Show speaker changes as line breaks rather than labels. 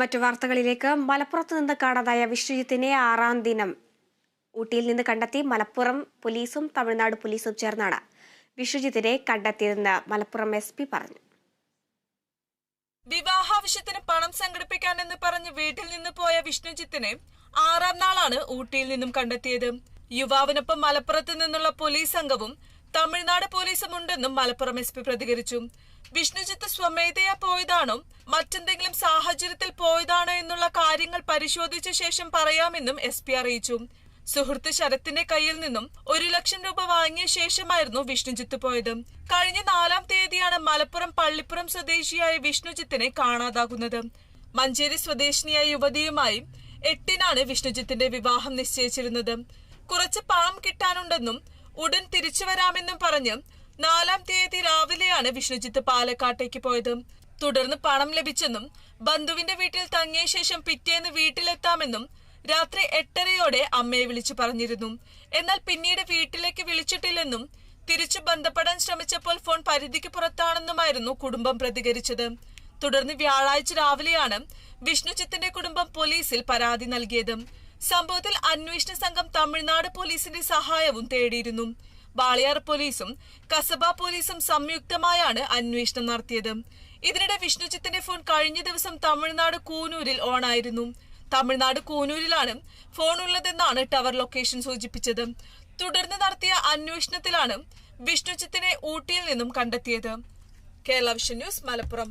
മറ്റു വാർത്തകളിലേക്ക് മലപ്പുറത്ത് നിന്ന് കാണാതായ വിശ്വജിത്തിനെ ആറാം ദിനം ഊട്ടിയിൽ നിന്ന് കണ്ടെത്തി മലപ്പുറം പോലീസും തമിഴ്നാട് പോലീസും ചേർന്നാണ് വിശ്വജിത്തിനെ കണ്ടെത്തിയതെന്ന് മലപ്പുറം എസ് പി പറഞ്ഞു.
വിവാഹാവശ്യത്തിന് പണം സംഘടിപ്പിക്കാനെന്ന് പറഞ്ഞ് വീട്ടിൽ നിന്ന് പോയ വിഷ്ണുജിത്തിനെ ആറാം നാളാണ് ഊട്ടിയിൽ നിന്നും കണ്ടെത്തിയത്. യുവാവിനൊപ്പം മലപ്പുറത്ത് നിന്നുള്ള പോലീസ് സംഘവും തമിഴ്നാട് പോലീസും ഉണ്ടെന്നും മലപ്പുറം എസ് പി പ്രതികരിച്ചു. വിഷ്ണുജിത്ത് സ്വമേധയാ പോയതാണോ മറ്റെന്തെങ്കിലും സാഹചര്യത്തിൽ പോയതാണോ എന്നുള്ള കാര്യങ്ങൾ പരിശോധിച്ച ശേഷം പറയാമെന്നും എസ് പി അറിയിച്ചു. സുഹൃത്ത് ശരത്തിന്റെ കയ്യിൽ നിന്നും ഒരു ലക്ഷം രൂപ വാങ്ങിയ ശേഷമായിരുന്നു വിഷ്ണുജിത്ത് പോയത്. കഴിഞ്ഞ നാലാം തീയതിയാണ് മലപ്പുറം പള്ളിപ്പുറം സ്വദേശിയായ വിഷ്ണുജിത്തിനെ കാണാതാകുന്നത്. മഞ്ചേരി സ്വദേശിനിയായ യുവതിയുമായി എട്ടിനാണ് വിഷ്ണുജിത്തിന്റെ വിവാഹം നിശ്ചയിച്ചിരുന്നത്. കുറച്ച് പണം കിട്ടാനുണ്ടെന്നും ഉടൻ തിരിച്ചു വരാമെന്നും പറഞ്ഞ് നാലാം തീയതി രാവിലെയാണ് വിഷ്ണുജിത്ത് പാലക്കാട്ടേക്ക് പോയത്. തുടർന്ന് പണം ലഭിച്ചെന്നും ബന്ധുവിന്റെ വീട്ടിൽ തങ്ങിയ ശേഷം പിറ്റേന്ന് വീട്ടിലെത്താമെന്നും രാത്രി എട്ടരയോടെ അമ്മയെ വിളിച്ചു പറഞ്ഞിരുന്നു. എന്നാൽ പിന്നീട് വീട്ടിലേക്ക് വിളിച്ചിട്ടില്ലെന്നും തിരിച്ചു ബന്ധപ്പെടാൻ ശ്രമിച്ചപ്പോൾ ഫോൺ പരിധിക്ക് പുറത്താണെന്നുമായിരുന്നു കുടുംബം പ്രതികരിച്ചത്. തുടർന്ന് വ്യാഴാഴ്ച രാവിലെയാണ് വിഷ്ണുജിത്തിന്റെ കുടുംബം പോലീസിൽ പരാതി നൽകിയത്. സംഭവത്തിൽ അന്വേഷണ സംഘം തമിഴ്നാട് പോലീസിന്റെ സഹായവും തേടിയിരുന്നു. വാളയാർ പോലീസും കസബ പോലീസും സംയുക്തമായാണ് അന്വേഷണം നടത്തിയത്. ഇതിനിടെ വിഷ്ണുജിത്തിന്റെ ഫോൺ കഴിഞ്ഞ ദിവസം തമിഴ്നാട് കൂനൂരിൽ ഓണായിരുന്നു. തമിഴ്നാട് കൂനൂരിലാണ് ഫോൺ ഉള്ളതെന്നാണ് ടവർ ലൊക്കേഷൻ സൂചിപ്പിച്ചത്. തുടർന്ന് നടത്തിയ അന്വേഷണത്തിലാണ് വിഷ്ണുജിത്തിനെ ഊട്ടിയിൽ നിന്നും കണ്ടെത്തിയത്. Kerala Vision News Malappuram.